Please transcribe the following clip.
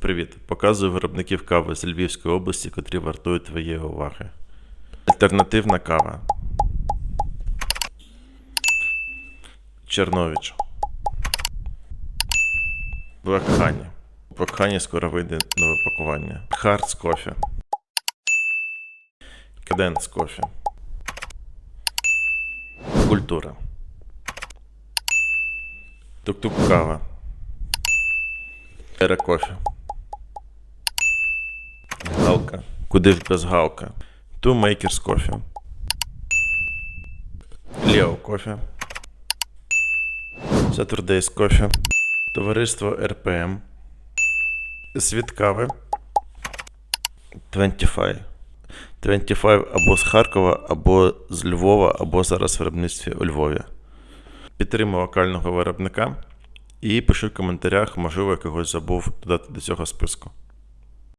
Привіт. Показую виробників кави з Львівської області, котрі вартують твоєї уваги. Альтернативна кава. Honey. Black Honey скоро вийде нове пакування. Хардс кофе. Каденс кофе. Культура. Тук-тук кава. Ера кофе. Галка. Куди ж без галка? Two Makers Coffee. Лео кофе. Saturdays кофе. Товариство РПМ. Світ кави. 25. 25 або з Харкова, або з Львова, або зараз в виробництві у Львові. Підтримую локального виробника і пиши в коментарях, можливо, я когось забув додати до цього списку.